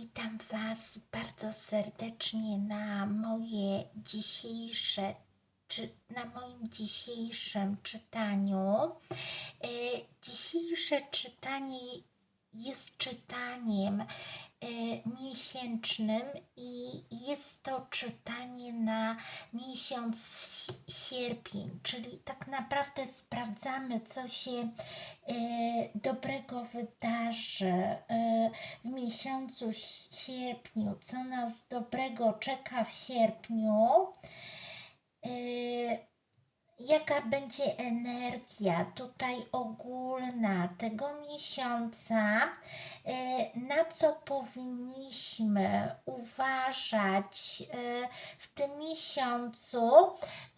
Witam Was bardzo serdecznie na moje dzisiejsze, czy na moim dzisiejszym czytaniu. E, Dzisiejsze czytanie jest czytaniem miesięcznym i jest to czytanie na miesiąc si- sierpień, czyli tak naprawdę sprawdzamy, co się e, dobrego wydarzy e, w miesiącu si- sierpniu, co nas dobrego czeka w sierpniu. Jaka będzie energia tutaj ogólna tego miesiąca, e, na co powinniśmy uważać e, w tym miesiącu?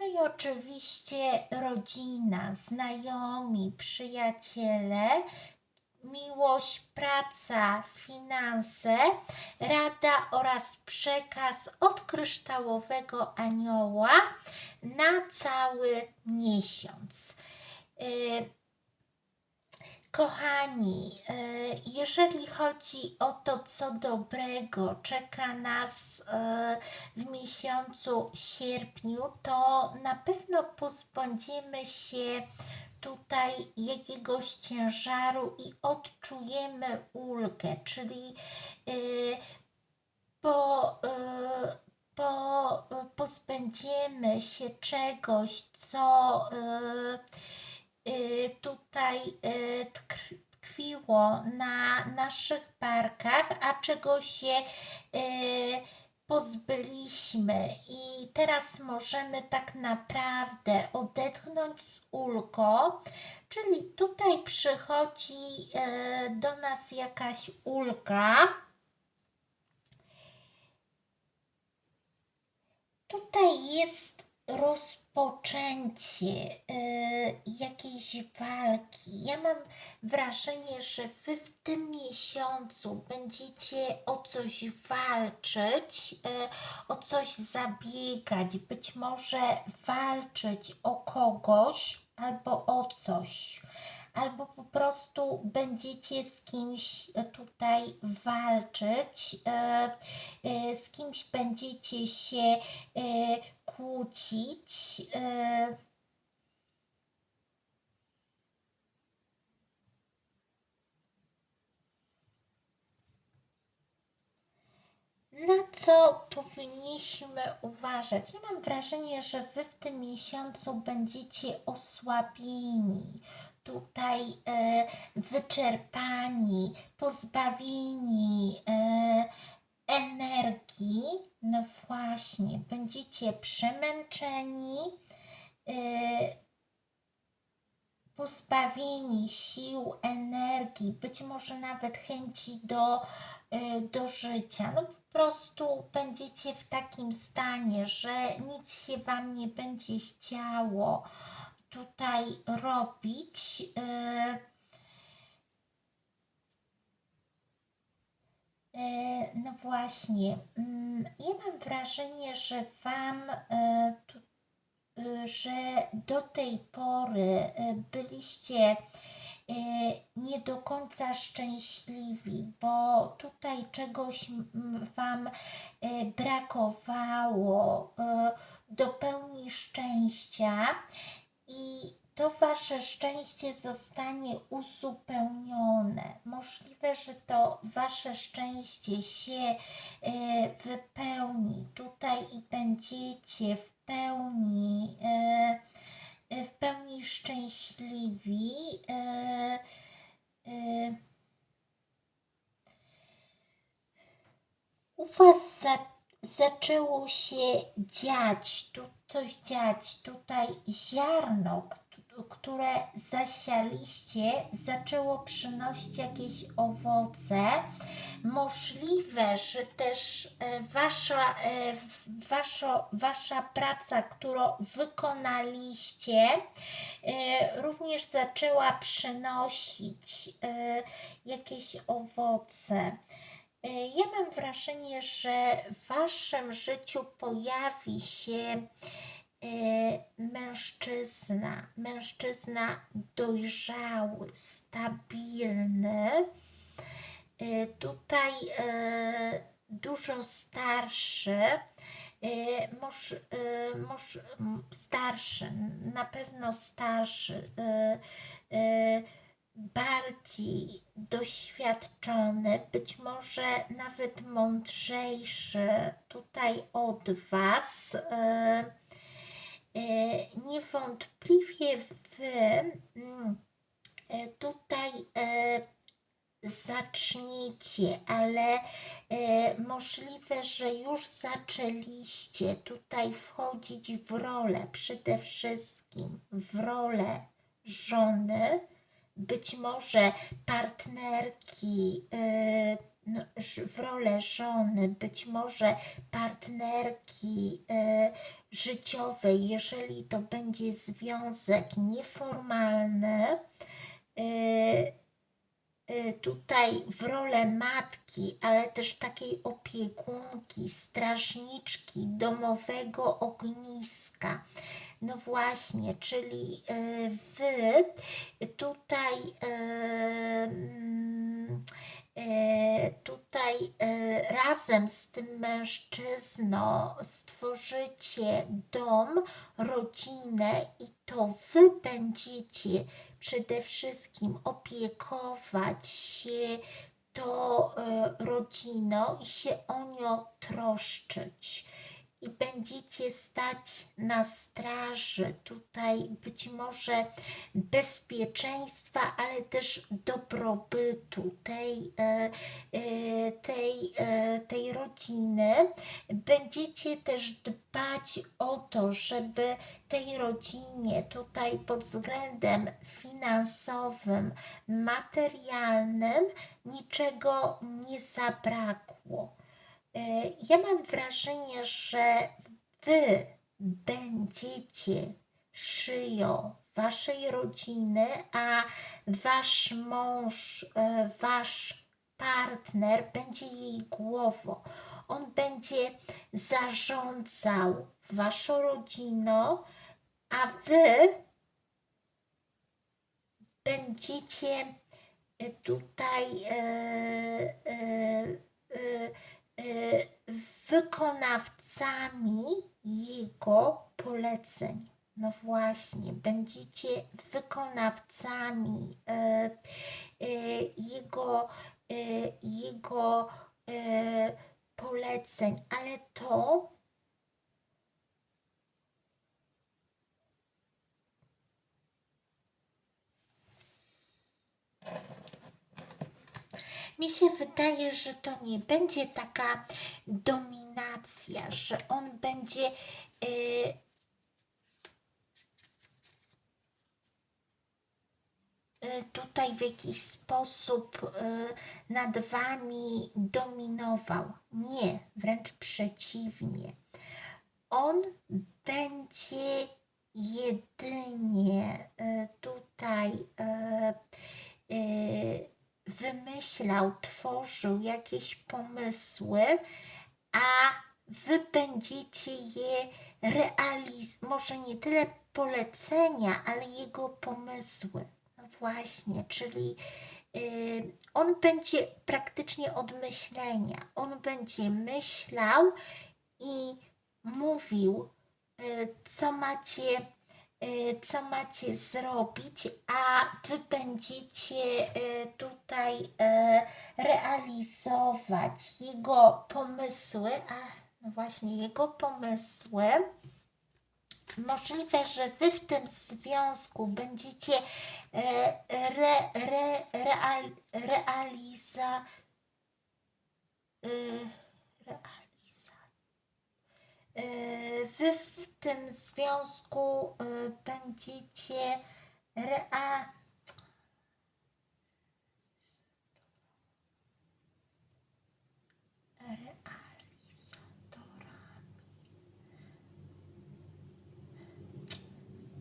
No i oczywiście rodzina, znajomi, przyjaciele, miłość, praca, finanse, rada oraz przekaz od kryształowego anioła na cały miesiąc. Y, Kochani, y, jeżeli chodzi o to, co dobrego czeka nas y, w miesiącu sierpniu, to na pewno pozbędziemy się tutaj jakiegoś ciężaru i odczujemy ulgę, czyli y, po, y, po, y, pozbędziemy się czegoś, co y, y, tutaj y, tkr- tkwiło na naszych barkach, a czego się y, pozbyliśmy i teraz możemy tak naprawdę odetchnąć z ulgą, czyli tutaj przychodzi e, do nas jakaś ulga. Tutaj jest rozpoczęcie e, jakiejś walki. Ja mam wrażenie, że wy w tym miesiącu będziecie o coś walczyć, e, o coś zabiegać, być może walczyć o kogoś albo o coś. Albo po prostu będziecie z kimś e, tutaj walczyć, e, e, z kimś będziecie się kłócić. Na co powinniśmy uważać? Ja mam wrażenie, że wy w tym miesiącu będziecie osłabieni, tutaj e, wyczerpani, pozbawieni e, energii. No właśnie, będziecie przemęczeni, e, pozbawieni sił, energii, być może nawet chęci do, do życia. No po prostu będziecie w takim stanie, że nic się Wam nie będzie chciało tutaj robić. y, y, No właśnie, mm, ja mam wrażenie, że Wam y, że do tej pory byliście nie do końca szczęśliwi, bo tutaj czegoś mm, Wam brakowało do pełni szczęścia i to Wasze szczęście zostanie uzupełnione. Możliwe, że to Wasze szczęście się y, wypełni tutaj i będziecie w pełni, y, y, w pełni szczęśliwi. U Was za, zaczęło się dziać, tu coś dziać, tutaj ziarno, które zasialiście, zaczęło przynosić jakieś owoce. Możliwe, że też e, wasza, e, wasza, wasza praca, którą wykonaliście, e, również zaczęła przynosić jakieś owoce. E, Ja mam wrażenie, że w waszym życiu pojawi się e, mężczyzna, mężczyzna dojrzały, stabilny, y, tutaj dużo starszy, może, starszy, na pewno starszy, bardziej doświadczony, być może nawet mądrzejszy tutaj od Was. y, y, Niewątpliwie Wy mm, y, tutaj zaczniecie, ale e, możliwe, że już zaczęliście tutaj wchodzić w rolę, przede wszystkim w rolę żony, być może partnerki, e, no, w rolę żony, być może partnerki e, życiowej, jeżeli to będzie związek nieformalny. y, tutaj w rolę matki, ale też takiej opiekunki, strażniczki domowego ogniska. No właśnie, czyli y, wy tutaj y, mm, y, tutaj y, razem z tym mężczyzną stworzycie dom, rodzinę i to wy będziecie przede wszystkim opiekować się tą e, rodziną i się o nią troszczyć. I będziecie stać na straży tutaj być może bezpieczeństwa, ale też dobrobytu tej, e, e, tej, e, tej rodziny. Będziecie też dbać o to, żeby tej rodzinie tutaj pod względem finansowym, materialnym niczego nie zabrakło. E, Ja mam wrażenie, że wy będziecie szyją waszej rodziny, a wasz mąż, e, wasz partner będzie jej głową. On będzie zarządzał waszą rodziną, a wy będziecie e, tutaj e, e, e, wykonawcami jego poleceń. No właśnie, będziecie wykonawcami e, e, jego, jego poleceń, ale to Mi się wydaje, że to nie będzie taka dominacja, że on będzie y, y, tutaj w jakiś sposób y, nad wami dominował. Nie, wręcz przeciwnie. On będzie jedynie tutaj wymyślał, tworzył jakieś pomysły, a wy będziecie je realizować, może nie tyle polecenia, ale jego pomysły. No właśnie, czyli y, on będzie praktycznie od myślenia. On będzie myślał i mówił, y, co macie co macie zrobić, a wy będziecie y, tutaj y, realizować jego pomysły, a no właśnie jego pomysły. Możliwe, że wy w tym związku będziecie re, re, real, realiza, y, realiza, y, wy w tym związku y, będziecie rea, realizatorami.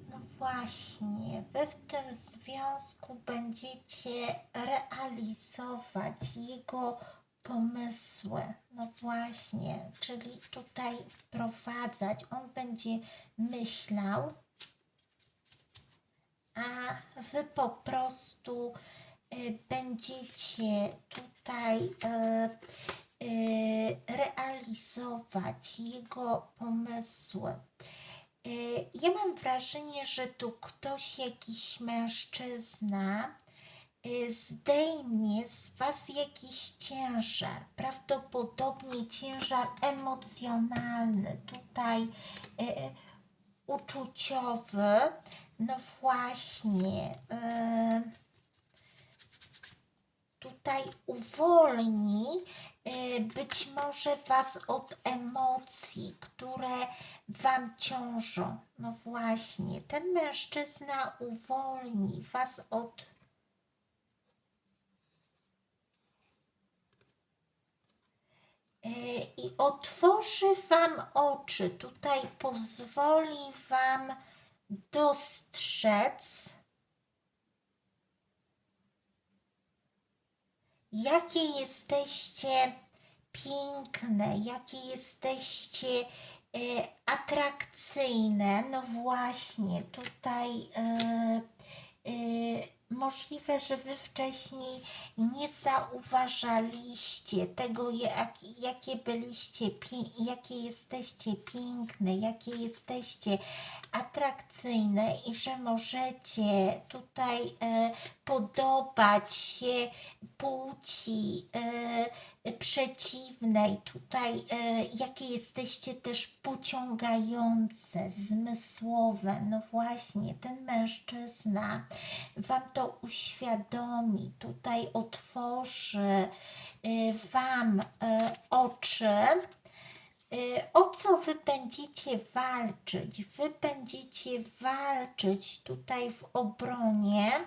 No właśnie, wy w tym związku będziecie realizować jego pomysły. No właśnie, czyli tutaj wprowadzać. On będzie myślał, a wy po prostu będziecie tutaj e, e, realizować jego pomysły. E, Ja mam wrażenie, że tu ktoś, jakiś mężczyzna, zdejmie z Was jakiś ciężar, prawdopodobnie ciężar emocjonalny, tutaj uczuciowy. No właśnie. E, tutaj uwolni e, być może Was od emocji, które Wam ciążą. No właśnie, ten mężczyzna uwolni Was od e, i otworzy Wam oczy. Tutaj pozwoli Wam dostrzec, jakie jesteście piękne, jakie jesteście e, atrakcyjne. No właśnie, tutaj e, e, możliwe, że wy wcześniej nie zauważaliście tego, jak, jakie byliście, jakie jesteście piękne, jakie jesteście atrakcyjne i że możecie tutaj e, podobać się płci e, przeciwnej, tutaj e, jakie jesteście też pociągające, zmysłowe. No właśnie, ten mężczyzna Wam to uświadomi, tutaj otworzy Wam oczy. Y, O co wy będziecie walczyć? Wy będziecie walczyć tutaj w obronie.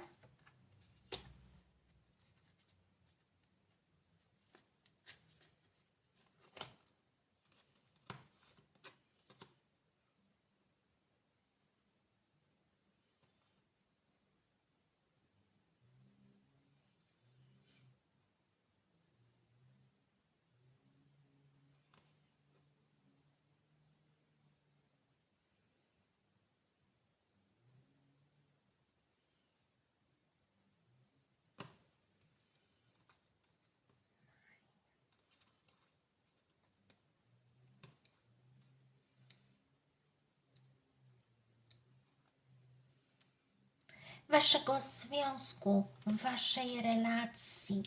Waszego związku, waszej relacji,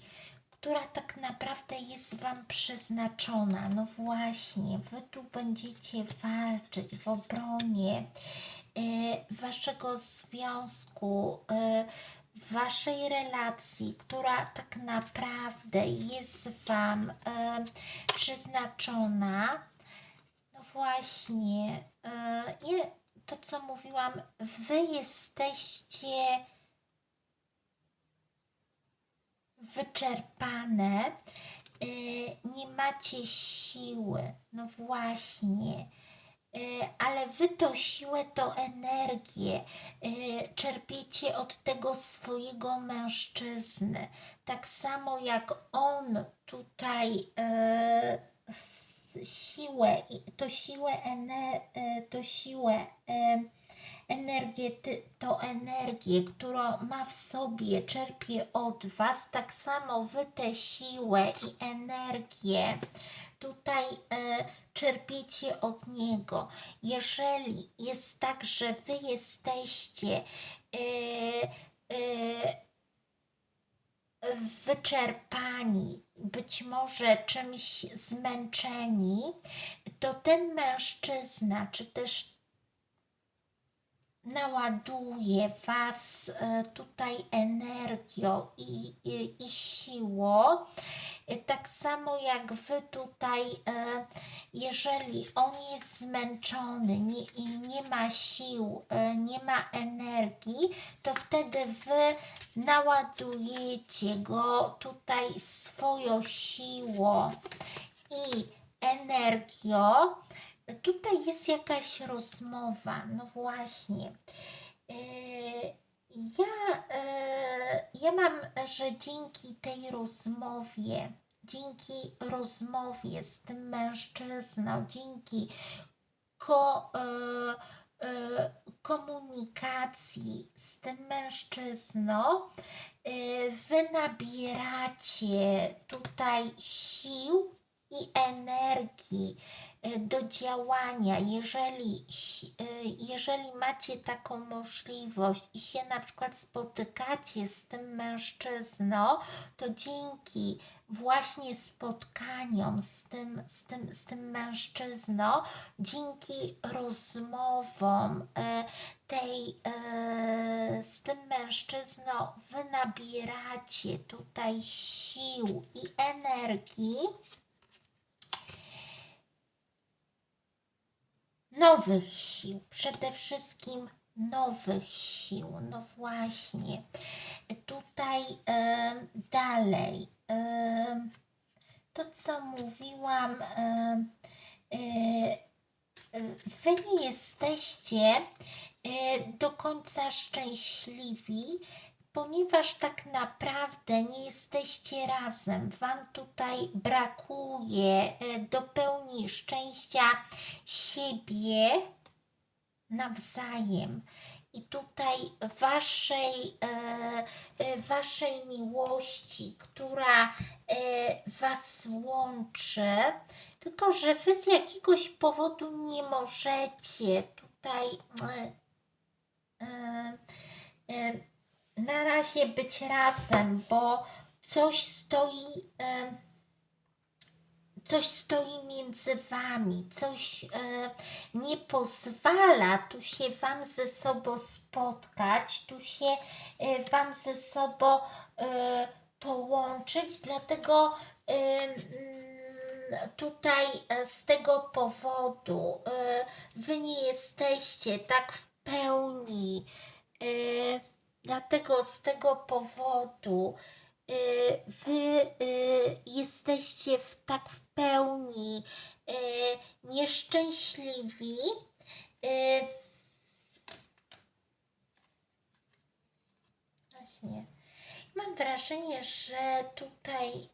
która tak naprawdę jest wam przeznaczona. No właśnie, wy tu będziecie walczyć w obronie e, waszego związku, e, waszej relacji, która tak naprawdę jest wam e, przeznaczona. No właśnie, e, i to co mówiłam, wy jesteście wyczerpane, y, nie macie siły. No właśnie. Y, Ale wy tą siłę, tą energię y, czerpiecie od tego swojego mężczyzny. Tak samo jak on tutaj y, s- siłę, to siłę, ener, y, to siłę energię, tą energię, którą ma w sobie, czerpie od Was, tak samo Wy tę siłę i energię tutaj e, czerpiecie od Niego. Jeżeli jest tak, że Wy jesteście e, e, wyczerpani, być może czymś zmęczeni, to ten mężczyzna, czy też naładuje Was e, tutaj energią i, i, i siłą. E, Tak samo jak Wy tutaj, e, jeżeli on jest zmęczony nie, i nie ma sił, nie ma energii, to wtedy Wy naładujecie go tutaj swoją siłą i energią. Tutaj jest jakaś rozmowa, no właśnie. Yy, Ja, yy, ja mam, że dzięki tej rozmowie, dzięki rozmowie z tym mężczyzną, dzięki ko, e, komunikacji z tym mężczyzną e, wy nabieracie tutaj sił i energii e, do działania, jeżeli, e, jeżeli macie taką możliwość i się na przykład spotykacie z tym mężczyzną, to dzięki właśnie spotkaniom z tym, z tym, z tym mężczyzną, dzięki rozmowom e, tej e, z tym mężczyzną wy nabieracie tutaj sił i energii. Nowych sił, przede wszystkim nowych sił. No właśnie. Tutaj dalej. To, co mówiłam, e, wy nie jesteście e, do końca szczęśliwi, ponieważ tak naprawdę nie jesteście razem. Wam tutaj brakuje e, do pełni szczęścia siebie nawzajem. I tutaj waszej, e, e, waszej miłości, która was łączy, tylko że wy z jakiegoś powodu nie możecie tutaj na razie być razem, bo coś stoi. Coś stoi między wami, coś nie pozwala tu się wam ze sobą spotkać, tu się e, wam ze sobą e, połączyć, dlatego mm, tutaj e, z tego powodu wy nie jesteście tak w pełni, dlatego z tego powodu y, wy y, jesteście w, tak w pełni y, nieszczęśliwi. Właśnie. Mam wrażenie, że tutaj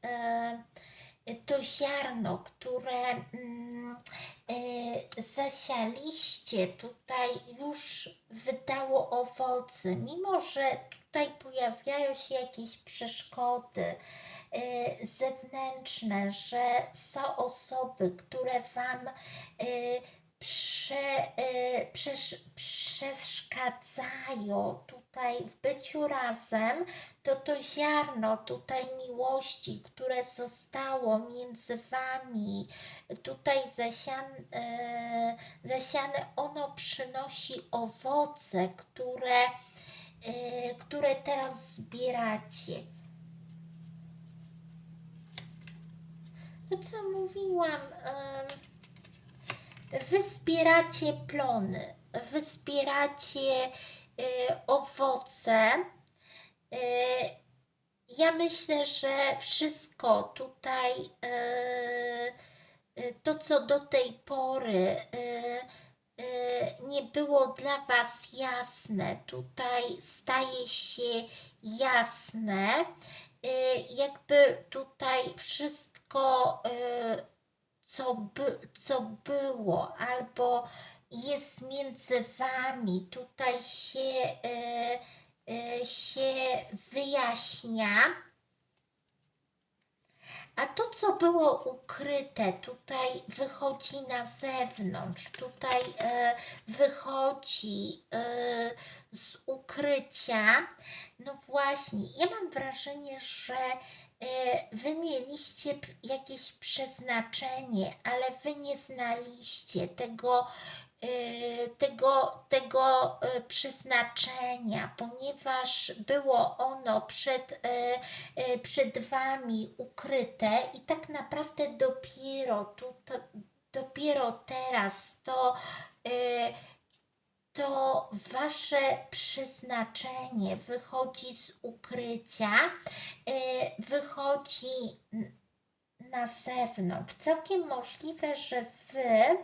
to ziarno, które mm, e, zasialiście tutaj już wydało owoce, mimo że tutaj pojawiają się jakieś przeszkody e, zewnętrzne, że są osoby, które Wam e, prze, przesz, przeszkadzają tutaj w byciu razem, to to ziarno tutaj miłości, które zostało między Wami, tutaj zasian, e, zasiane, ono przynosi owoce, które, e, które teraz zbieracie. To co mówiłam, wy zbieracie plony, wy zbieracie e, owoce. E, ja myślę, że wszystko tutaj, e, e, to co do tej pory e, e, nie było dla Was jasne, tutaj staje się jasne. E, Jakby tutaj wszystko, co, by, co było, albo jest między Wami, tutaj się. E, e, się wyjaśnia. A to, co było ukryte, tutaj wychodzi na zewnątrz, tutaj e, wychodzi e, z ukrycia. No właśnie, ja mam wrażenie, że wy mieliście jakieś przeznaczenie, ale wy nie znaliście tego, e, tego, tego e, przeznaczenia, ponieważ było ono przed, e, e, przed Wami ukryte i tak naprawdę dopiero tu, to, dopiero teraz to, e, to Wasze przeznaczenie wychodzi z ukrycia, e, wychodzi na zewnątrz. Całkiem możliwe, że Wy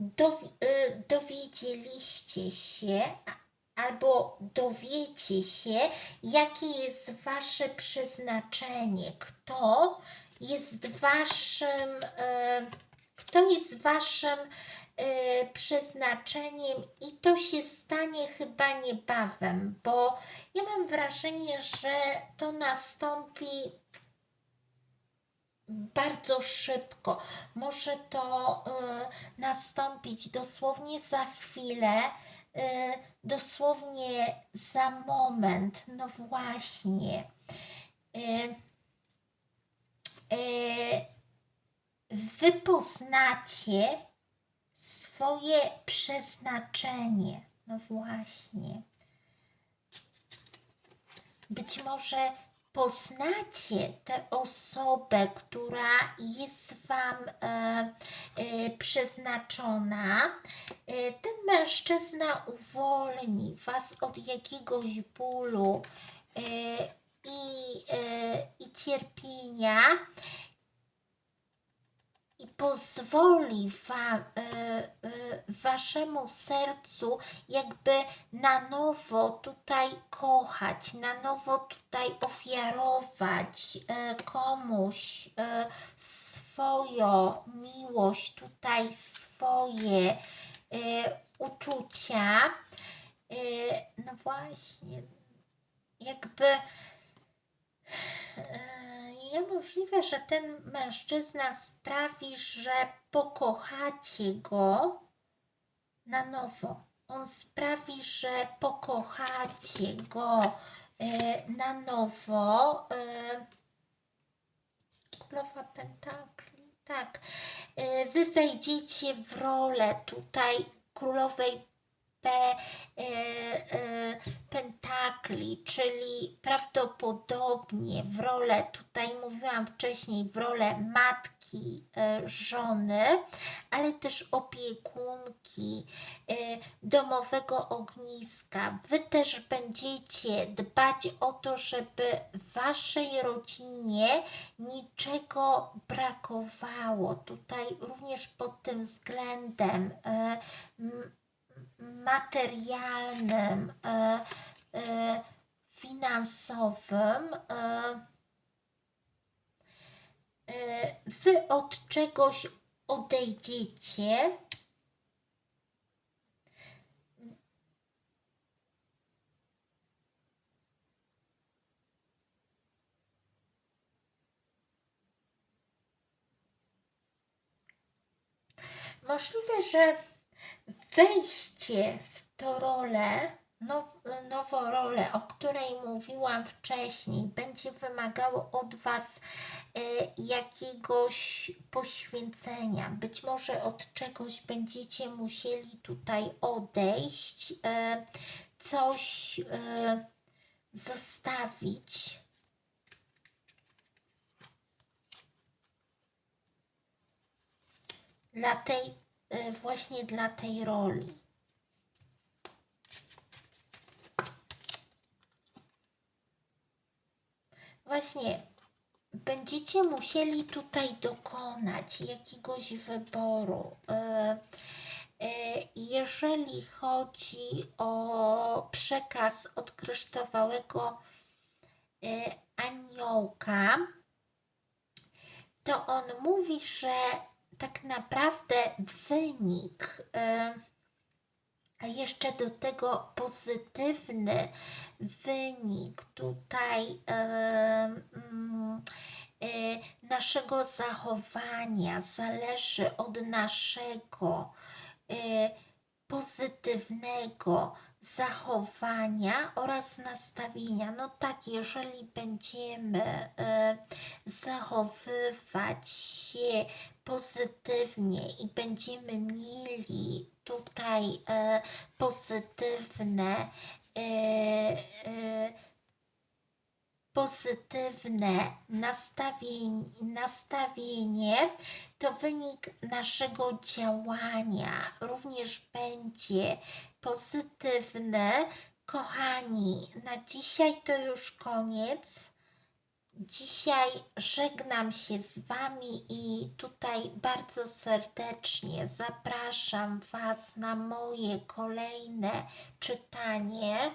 dowi- e, dowiedzieliście się albo dowiecie się, jakie jest Wasze przeznaczenie, kto jest Waszym, e, to jest Waszym y, przeznaczeniem i to się stanie chyba niebawem, bo ja mam wrażenie, że to nastąpi bardzo szybko. Może to y, nastąpić dosłownie za chwilę, y, dosłownie za moment. No właśnie. Y, wy poznacie swoje przeznaczenie. No właśnie. Być może poznacie tę osobę, która jest Wam e, e, przeznaczona. E, ten mężczyzna uwolni Was od jakiegoś bólu e, i, e, i cierpienia i pozwoli wam, e, e, waszemu sercu jakby na nowo tutaj kochać, na nowo tutaj ofiarować e, komuś e, swoją miłość, tutaj swoje e, uczucia. E, no właśnie, jakby e, możliwe, że ten mężczyzna sprawi, że pokochacie go na nowo. On sprawi, że pokochacie go e, na nowo. E, Królowa Pentakli, tak. Wy wejdziecie w rolę tutaj królowej E, e, pentakli, czyli prawdopodobnie w rolę, tutaj mówiłam wcześniej, w rolę matki, e, żony, ale też opiekunki, e, domowego ogniska. Wy też będziecie dbać o to, żeby waszej rodzinie niczego brakowało. Tutaj również pod tym względem e, materialnym, e, e, finansowym, e, wy od czegoś odejdziecie. Możliwe, że wejście w tą rolę, now, nową rolę, o której mówiłam wcześniej, będzie wymagało od Was e, jakiegoś poświęcenia. Być może od czegoś będziecie musieli tutaj odejść, e, coś e, zostawić. Dla tej właśnie dla tej roli. Właśnie będziecie musieli tutaj dokonać jakiegoś wyboru. Y, y, jeżeli chodzi o przekaz od kryształowego aniołka, to on mówi, że tak naprawdę wynik, a jeszcze do tego pozytywny wynik tutaj mm, e, naszego zachowania zależy od naszego pozytywnego zachowania oraz nastawienia. No tak, jeżeli będziemy e, zachowywać się pozytywnie i będziemy mieli tutaj e, pozytywne e, pozytywne nastawienie, nastawienie, to wynik naszego działania również będzie pozytywny. Kochani, na dzisiaj to już koniec. Dzisiaj żegnam się z Wami i tutaj bardzo serdecznie zapraszam Was na moje kolejne czytanie.